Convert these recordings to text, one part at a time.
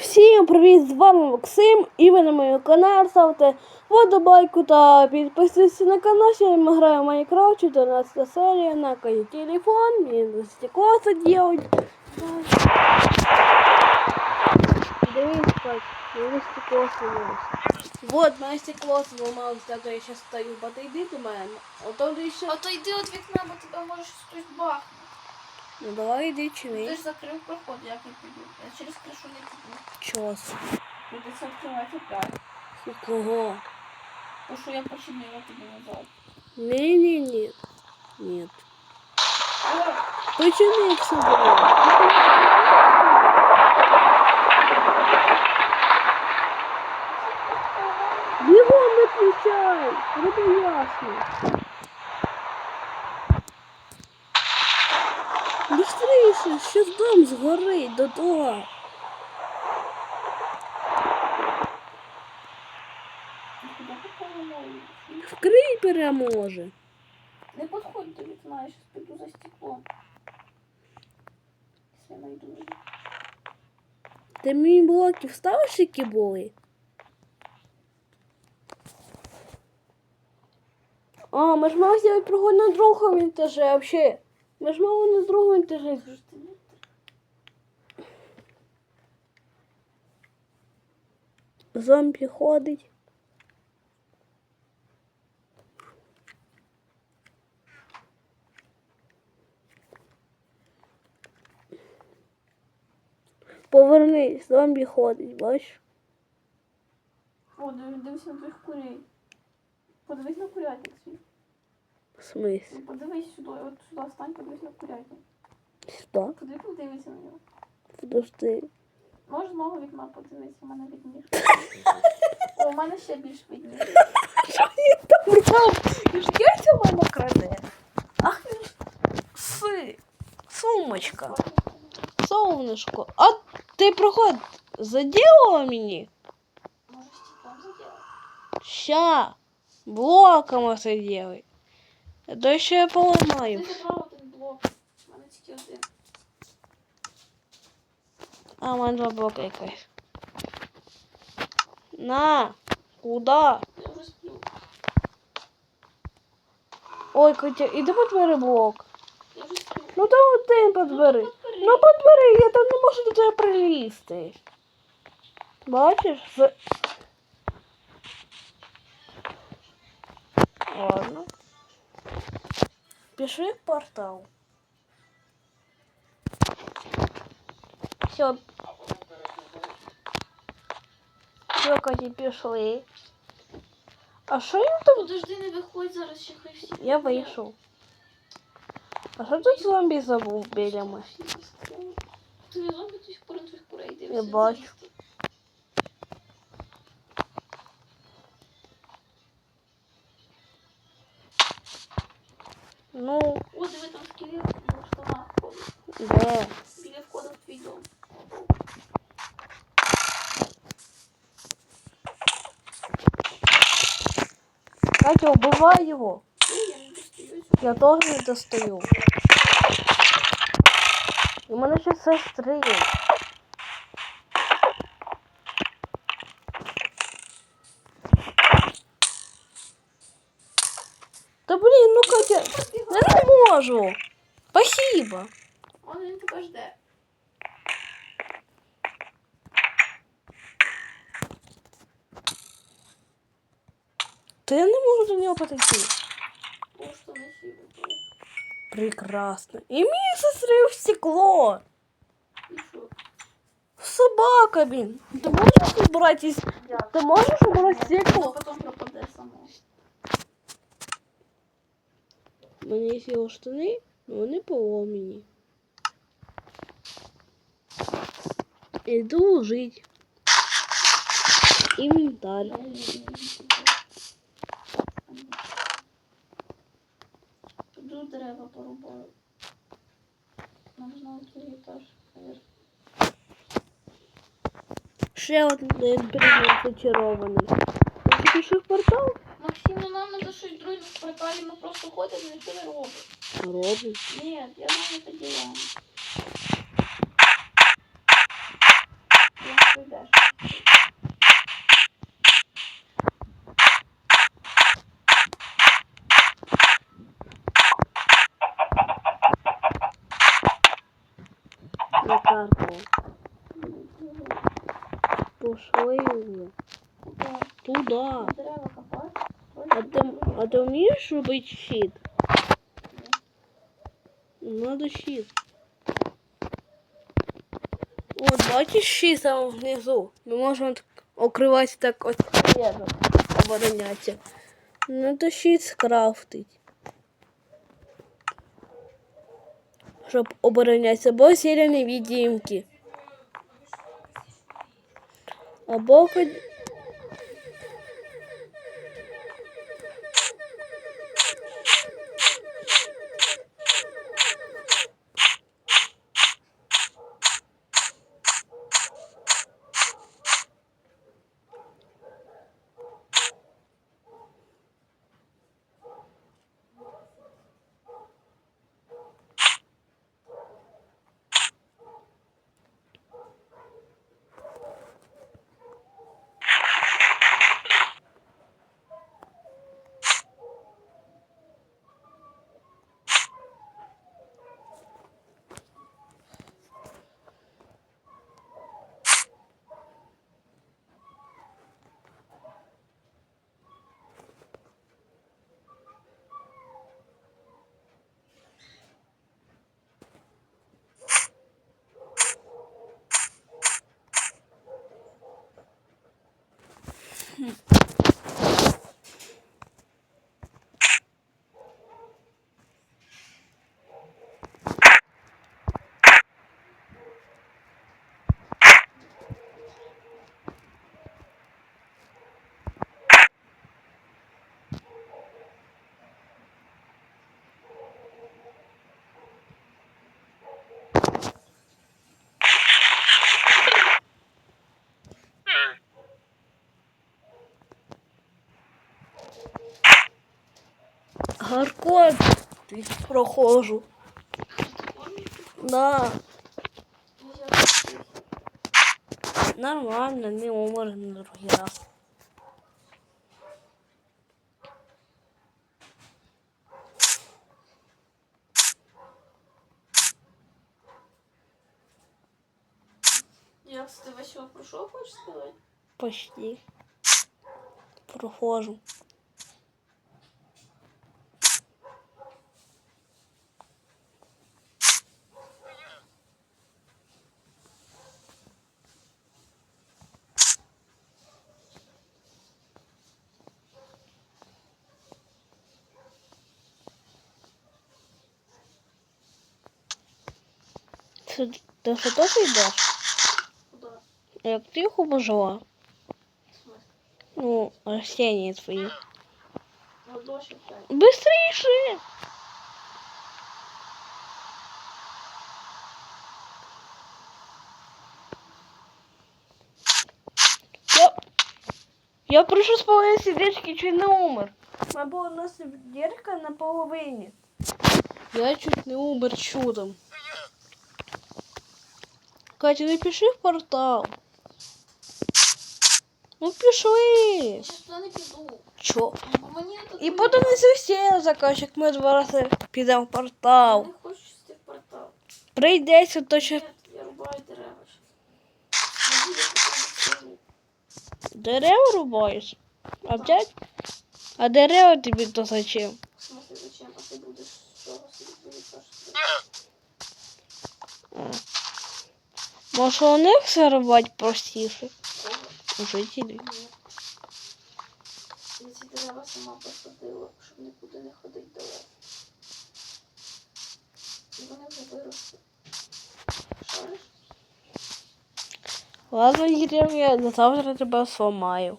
Всім привіт! З вами Максим і ви на моєму каналі. Ставте вподобайку та підписуйтесь на канал. Сьогодні ми граємо в Майнкрафт 14 серія на каї телефон. Мені стекло стекло сломалось. Вот, моє стекло сломалось, так я сейчас стою. Подойди до мене. А то ти ще... А то йди від вікна, бо тебе може хтось бахнути. Ну давай йди Ти чини. ж закрив проход, як я піду. Я через кришу не піду. Чос. Придеться відкривати опять. У кого? То, що я починила тобі назад. Не-не-не. Нет. О, Почему их собрал? Бегом выключай! Это ясно. Быстрее, сейчас дом сгорит до того. Вкрий переможе. Не підходь до вікна, я щас піду за стеклом. Якщо я вже. Ти мені блоки вставиш, які були? А, ми ж мали зробити пригод на другому етажі, вообще. Ми ж на другому етажі. Що ж ти Зомбі ходить. Повернись, зомбі ходить, бачиш? О, див- дивись на твоїх курей. Подивись на курятник свій. В смислі? Ну, Подивись сюди, от сюди встань, подивись на курятник. Сюди? Куди подивися на нього? Подожди. Може, з мого вікна подивитися, у мене видніше. О, у мене ще більш видніше. Що я там взяв? Яйця мама краде. Ах, він ж- си. Сумочка. Солнышко. А ти проход заділила мені? Може, стеклом заділа? Ща. Блоком це делай. То ще я Ти забрав один блок. У мене тільки один. А, у мене два блока якась. На. Куда? Я вже сплю. Ой, Катя, іди подбери блок. Я вже сплю. Ну то один подбери. подбери. Ну подбери, я там не можу до тебе прилізти. Бачиш? З... Ладно. Пішли в портал. Все. Все, Каті, пішли. А що їм там? Подожди, не виходь зараз, ще хай всі. Я вийшов. А що тут зомбі забув біля мене? Ти зомбі ти скоро твоїх курей дивишся. Я бачу. Ну, О, диви, там скелет в штанах ходить. де? Біля входу в твій дом. Катя, убивай його. Ой, я не достаю. Я теж не достаю. У мене ще сестри блін, ну Катя, я не можу. Спасибо. Он він тебе жде. Та я не можу до нього підійти. О, що не сіли. Прекрасно. І мені сестрив стекло. І що? Собака, блін. Ти можеш убрати, із- ти можеш убрати Воно стекло? потім пропаде само. У мене є його штани, але вони поломані. Іду жити. Інвентар. Піду дерева порубаю. Ж другий наверх. Ще один предмет зачарований. Ти пішов портал? Максим, ну, нам надо щось друге в порталі, ми просто ходимо, нічого не робимо. Робиш? Нет, я знаю это ділаємо. Як ти йдеш? Карту. Пошли уже. Туда. Туда. А ти, а ти вмієш робити щит? Надо щит. От, бачиш щит там внизу? Ми можемо так окривати так ось стіну, оборонятися. Надо щит скрафтить. Щоб оборонятися, бо сіля невидимки. Або Mm-hmm. Хоч Гаркот прохожу. Да, нормально, не умер на другий раз. Як ти весь його пройшов, хочеш? Почти. Прохожу. Це, ти що теж йдеш? Куди? Як ти їх обожила? В смысле? Ну, растения твои. На дощі п'ять. Быстрейше! Я, я прошу з половини сердечки чуть не умер. Ми була у нас дірка на половині. Я чуть не умер чудом. Катя, не пиши в портал. Ну пішли. Я туди не піду. Чо? Мені тут... І потім не совсем заказчик, ми два рази підемо в портал. Я не хочу йти в портал. Прийдеться то ще я рубаю дерева. щас. Потім силу. дерева рубаєш. А взять? А дерева тобі то зачем? В смысле, зачем? А ти з будеш Може у них все простіше? Кого? Жителі. Ні. Я ці дерева сама посадила, щоб нікуди не ходити далеко. І вони вже виросли. Шариш? Ладно, Єрем, я до завтра тебе сломаю.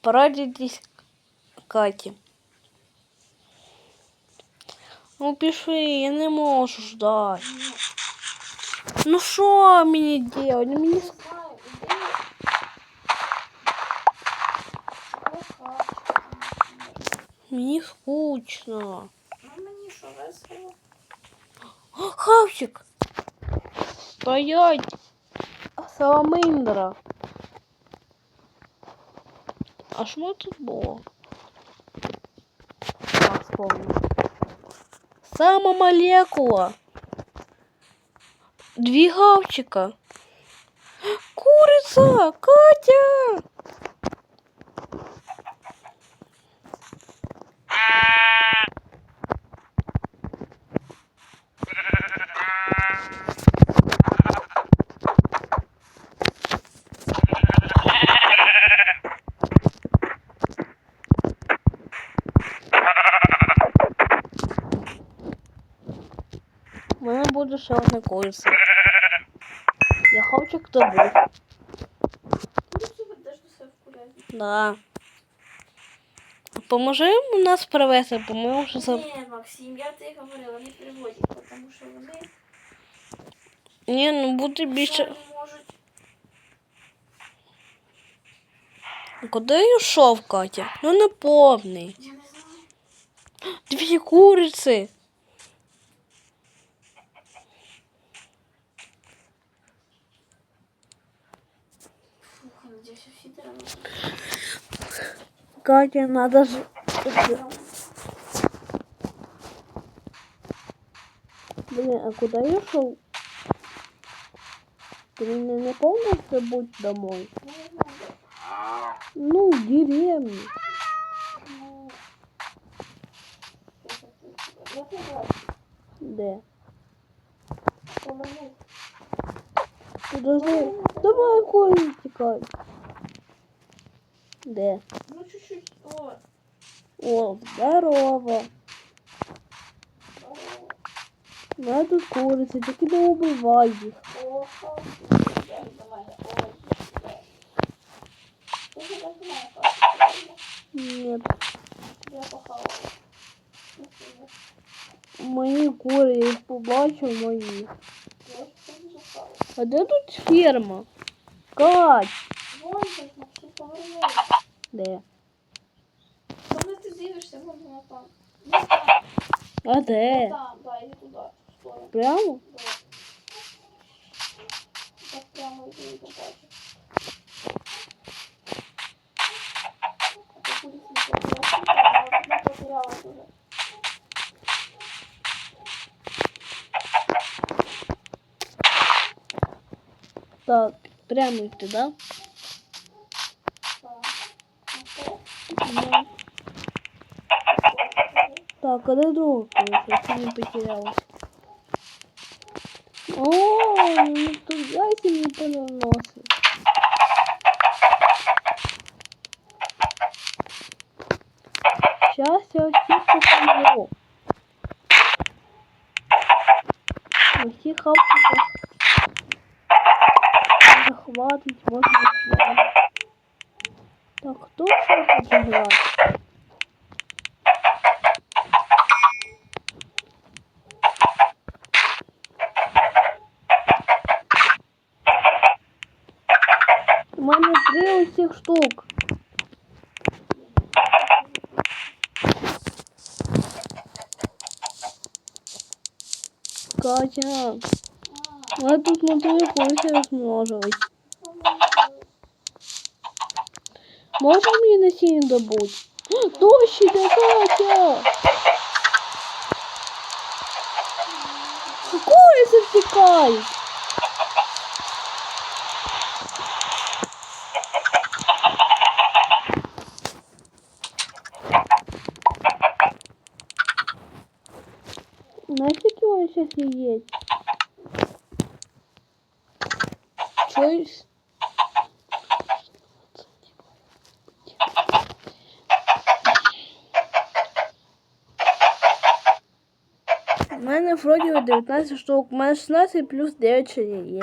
Порадитесь Каті. Ну пішли, я не можу ждати. Ні. Ну що мені делать? Ну, мені Не знаю, іди. Локачка. Мені скучно. Ну мені що весело. О, хавчик! Стоять! Саламиндра. А що тут було? А, вспомнив сама молекула. двигавчика, курица Катя! Ще одна куриця. Я до себе вкуряєте? Да. Поможи нас привезти, бо ми вже за... Ні, Максим, я тобі говорила, не приводять, тому що вони Ні, ну буде більше. можуть. Куди йшов, Катя? Ну не повний. Я не знаю. Дві куриці. Фух, я надіюся, всі дерева. Катя, надо ж. Блин, а куда я шел? Ты меня не помнишь забудь домой? Я не знаю. Ну, в деревню. Ну, я тебе Де? повернув. Подожди. Давай конь тікай. Де? Ну, чуть-чуть. О, О, здорово. о, У мене тут куриці, тільки не убивай їх. о, о. Дай мене. Ой, дай. Ти ж не знаєш, Ні. я похавала. Ну. Мої кури, я їх побачив мої. Ж запала. А де тут ферма? Кать. Вон же, Максим, повернув. Де? Коли ти дивишся, вон вона там. А де? там, да, іди туди. Стой. Прямо? Да. Так прямо йди і побачиш. А ти кудись не уже. Так, прямо йти, да? Так. Ну, Ну. Так, а де друга курица? Я не потерялась. О, ну тут яйця не понаносить. Сейчас я всіх покажу. Усіх хавчиків захватить, можна захватить. Так, хто ще хоче штук. Катя, я тут на твою курицю розмножилась. Можна мені насіння добуть? Дощ іде, Катя! Куриці втікають! Сейчас есть? У мене вроді 19 штук, у мене 16 плюс 9 ще є.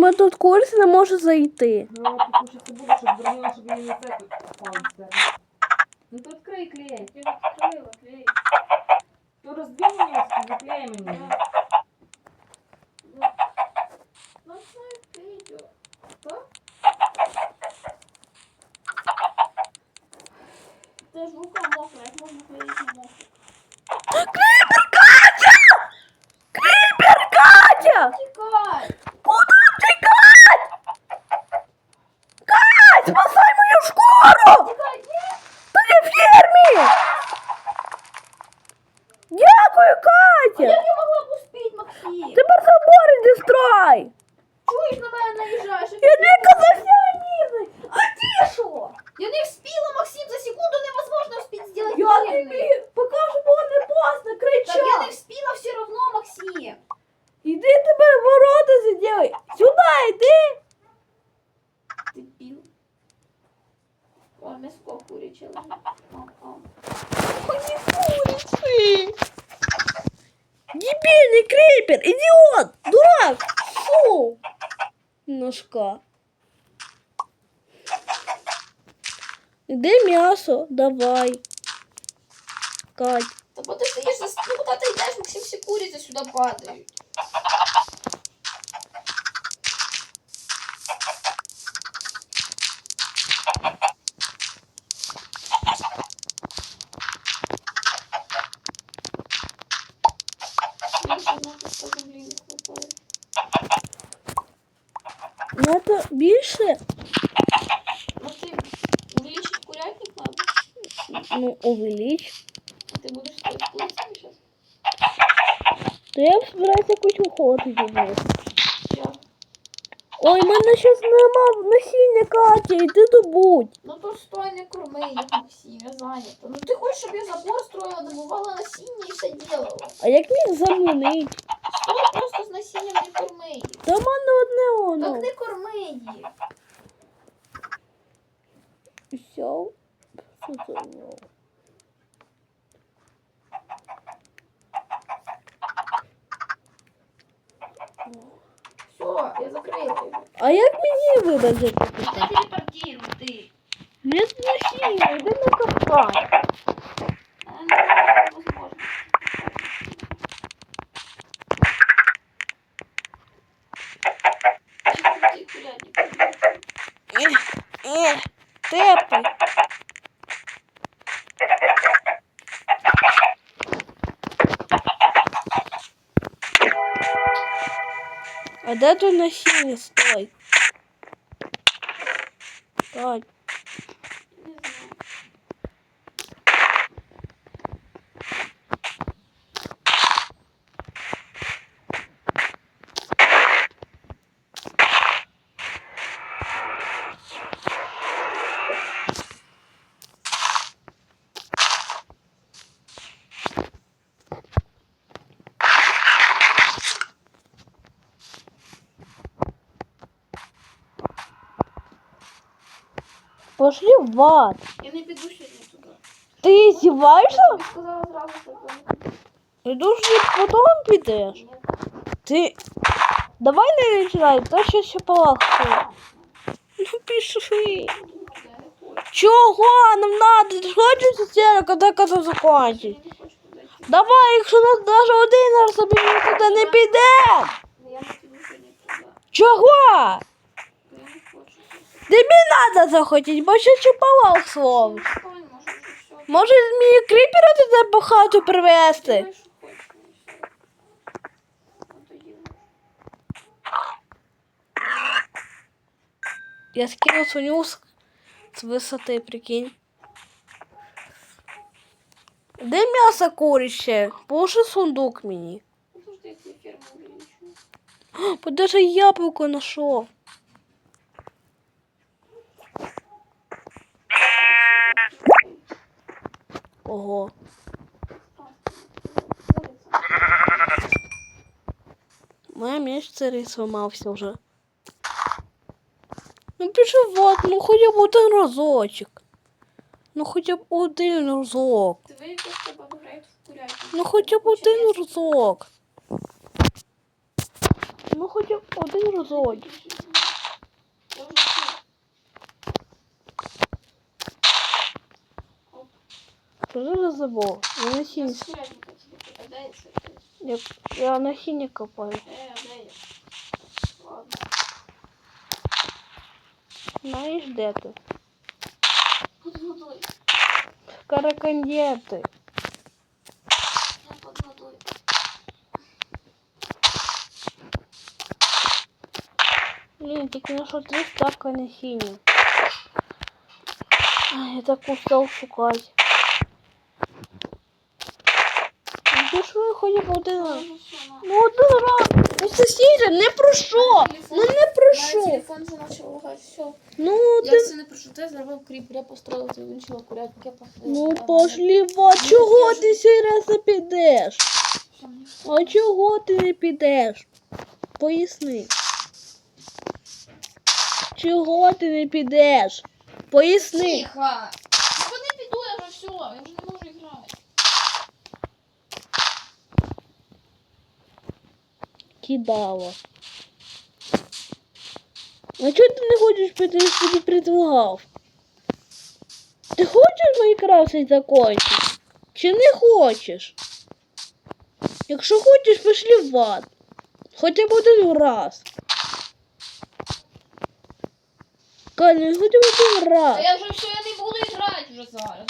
ми тут курс не може зайти. Ну, ти хочеться буде, щоб зробили, щоб її не це. Ну то відкрий клей. Я відкрила клей. То розбій мені, заклей мені. Ну, що я відкрию? Так? Це ж рука мокра, як можна клеїти на мокру? Кріпер, Катя! Кріпер, Катя! Тікай! Куда тікать? Кать, спасай мою шкуру! Тікай, ні! Ти не в фермі! Дякую, Катя! Як я могла б успіти, Максим? Тепер забори дестрой! Чуєш, на мене наїжджаєш? Я не казав, ні! А ти що? Я не вспіла, Максим, за секунду невозможно успеть сделать Я верный. тобі покажу, бо не поздно, Так я не кричав! вспіла все равно, Максим. Іди тепер ворота заділай! Сюди йди! Ти пів. О, м'яско куряче лежить. О, о. Ході куриці! Дебільний кріпер, ідіот! Дурак! Фу! Ножка. Де м'ясо? Давай. Кать. Та подожди, я ж зас- ну куди ти йдеш, Максим, всі куриці сюди падають. Більше нахуй по землі не хватає. Надо Ну Максим, увеличить курятник надо? Ну, увеличь. Ти будеш стоїть курицями зараз? То я збираюся якусь охоту зробити. Ой, мене щас нема насіння, Катя, іди добудь. Ну то стой, не корми їх, Максим, я зайнята. Ну ти хочеш, щоб я забор строила, добувала насіння і все делала. А як мені замінить? Стой, просто з насінням не корми їх. Та в мене одне воно. Так не корми їх. Все. Що це Все, я закрила його. А як мені вибрати? Ти телепортируй, ти. Нет насіння, йди на кафан. А, ну, невозможно. А де тут насіння стой? Так. Не знаю. Пошли в ад. Я не піду сьогодні туди. Ти зіваєшся? Я сказала зразу, що я не піду. Ти дуже потом підеш. Ти. Давай не починай, то ще ще полахує. Ну пішли. Чого нам надо? Хочеш сестера, коли Я закончить? Давай, якщо нас навіть один раз собі ми туди не піде. Туди. Чого? Я не. Надо захотіти, бо ще слово. Стой, може мені кріпера туди по хату привезти? Все. Надоїло. Я скину свиню з, висоти, прикинь. Де м'ясо курище? Положи сундук мені. Подожди, я. Подержи яблуко нашов. Ого. Моя меч царей сломався вже. Ну пішов вот, ну хоча б один разочок. Ну хоча б один разок. Ну хоча б один разок. Ну хоча б один разок. Я вже все. Що за забув? Я насіння, Я скрятника тебе попадается. я, я насіння копаю. Э, а де я? Ладно. Знаєш де ти? Под водой. Каракандєти. Я под водой. Блін, тільки знайшов три ставка насіння. Ай, я так устав шукати. Ну що один раз? Ну, один раз. Ну сусіди, не про що. Ну не про що. телефон почав лагати, все. Ну Я ти все не прошу, ти зробив кріп, я построїла, ти вирішила курятник, я посадила. Ну пошли, во, чого ти зараз не підеш? А чого ти не підеш? Поясни. Чого ти не підеш? Поясни. Тихо! Ну не піду, я вже все, я вже не можу грати. Кидала. А чого ти не хочеш піти, я тобі предлагав? Ти хочеш Майнкрафт цей закончити? Чи не хочеш? Якщо хочеш, пішли в ад. Хоча б один раз. Каля, хоча б один раз. Та я вже все, я не буду грати вже зараз.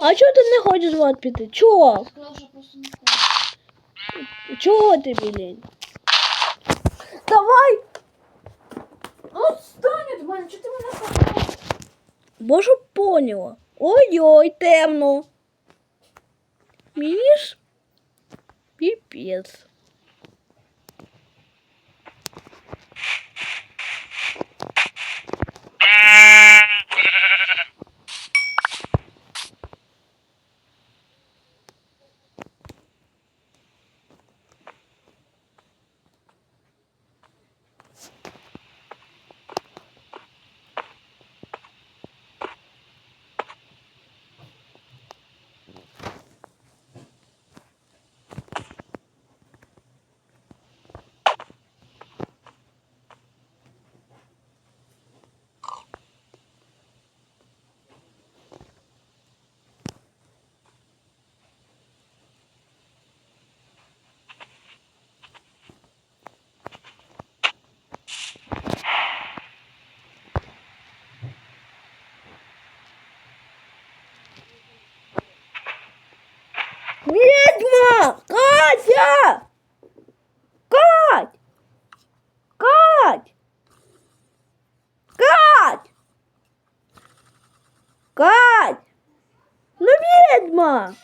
А чого ти не хочеш в ад піти? Чого? Я сказала, що просто не хочу. Чого ти, блін? Давай! Ну, стань від мене, чого ти мене сказала? Може поняла. Ой-ой, темно. Мені ж Я! Кать! Кать! Кать! Кать! Ну, ведьма!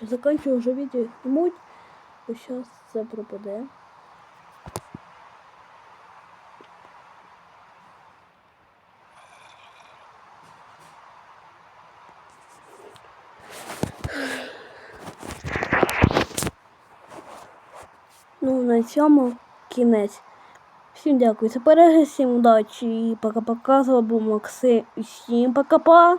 Заканчую вже відео знімати, бо зараз це пропаде. Ну, на цьому кінець. Всім дякую за перегляд, всім удачі і пока-пока. З вами був Максим. Всім пока-па.